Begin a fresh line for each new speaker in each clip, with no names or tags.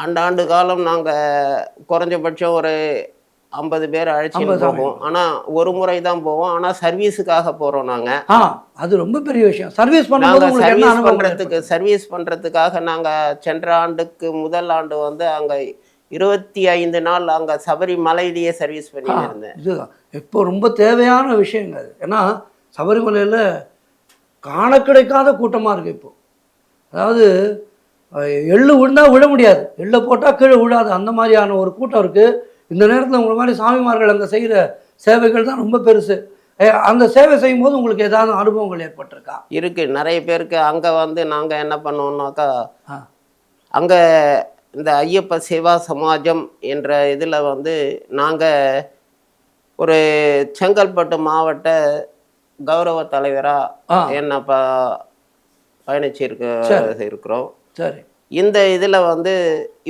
ஆண்டாண்டு காலம் நாங்கள் குறைஞ்சபட்சம் ஒரு ஐம்பது பேர் அழைச்சிட்டு போவோம். ஆனால் ஒரு முறை தான் போவோம். ஆனால் சர்வீஸுக்காக போகிறோம் நாங்கள்
அது ரொம்ப பெரிய விஷயம். சர்வீஸ் என்ன
சர்வீஸ் பண்ணுறதுக்கு சர்வீஸ் பண்ணுறதுக்காக நாங்கள் சென்ற ஆண்டுக்கு முதல் ஆண்டு வந்து அங்கே இருபத்தி ஐந்து நாள் அங்கே சபரிமலையிலேயே சர்வீஸ் பண்ணிட்டு இருந்தேன்.
இதுதான். இப்போ ரொம்ப தேவையான விஷயங்க அது ஏன்னா சபரிமலையில் காண கிடைக்காத கூட்டமாக இருக்குது இப்போ. அதாவது எள்ளு விழுந்தா விழ முடியாது. எள்ளை போட்டால் கீழே விழாது. அந்த மாதிரியான ஒரு கூட்டம் இருக்குது இந்த நேரத்தில் உங்களை மாதிரி சாமிமார்கள் அங்கே செய்கிற சேவைகள் தான் ரொம்ப பெருசு. அந்த சேவை செய்யும்போது உங்களுக்கு ஏதாவது அனுபவங்கள் ஏற்பட்டிருக்கா?
இருக்கு. நிறைய பேருக்கு அங்கே வந்து நாங்கள் என்ன பண்ணோம்னாக்கா
ஆ.
அங்கே இந்த ஐயப்ப சேவா சமாஜம் என்ற இதில் வந்து நாங்கள் ஒரு செங்கல்பட்டு மாவட்ட கௌரவ. தலைவராக என்ன ப பயணிச்சிருக்க இருக்கிறோம்.
சரி.
இந்த இதில் வந்து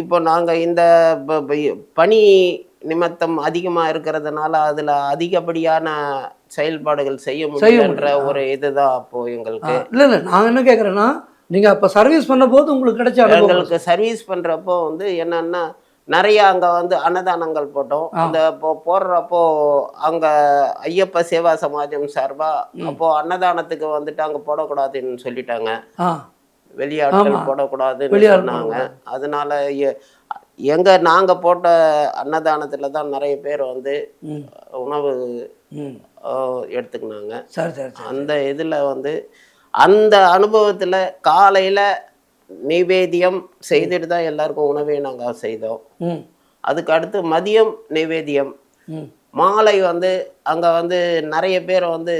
இப்போ நாங்கள் இந்த பணி நிமித்தம் அதிகமாக இருக்கிறதுனால அதில் அதிகப்படியான செயல்பாடுகள் செய்ய முடியலன்ற ஒரு இதுதான் அப்போ எங்களுக்கு.
இல்லை இல்லை நான் என்ன கேட்குறேன்னா நீங்கள் அப்போ சர்வீஸ் பண்ணும்போது உங்களுக்கு கிடைச்ச
எங்களுக்கு சர்வீஸ் பண்ணுறப்போ வந்து என்னன்னா நிறைய அங்கே வந்து அன்னதானங்கள் போட்டோம். அந்த இப்போ போடுறப்போ அங்கே ஐயப்ப சேவா சமாஜம் சார்பா அப்போ அன்னதானத்துக்கு வந்துட்டு அங்கே போடக்கூடாதுன்னு சொல்லிட்டாங்க. வெளியாட்கள் போடக்கூடாதுன்னு
வெளியாள்
சொன்னாங்க. அதனால எங்க நாங்க போட்ட அன்னதானத்துல தான் நிறைய பேர் வந்து உணவு எடுத்துக்கினாங்க. அந்த இதுல வந்து அந்த அனுபவத்துல காலையில நைவேத்தியம் செய்துட்டு தான் எல்லாருக்கும் உணவே நாங்க செய்தோம். அதுக்கு அடுத்து மதியம் நைவேத்தியம்.
ம்.
மாலை வந்து அங்க வந்து நிறைய பேர் வந்து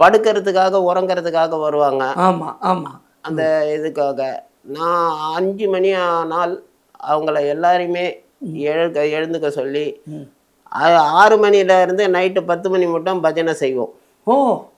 படுக்கிறதுக்காக உறங்குறதுக்காக வருவாங்க.
ஆமாம் ஆமாம்
அந்த இதுக்காக. நான் அஞ்சு மணி ஆனால் அவங்கள எல்லாரையுமே எழுக்க எழுந்துக்க சொல்லி ஆ- ஆறு மணில இருந்து நைட்டு பத்து மணி மட்டும் பஜனை செய்வோம்.
ஓ.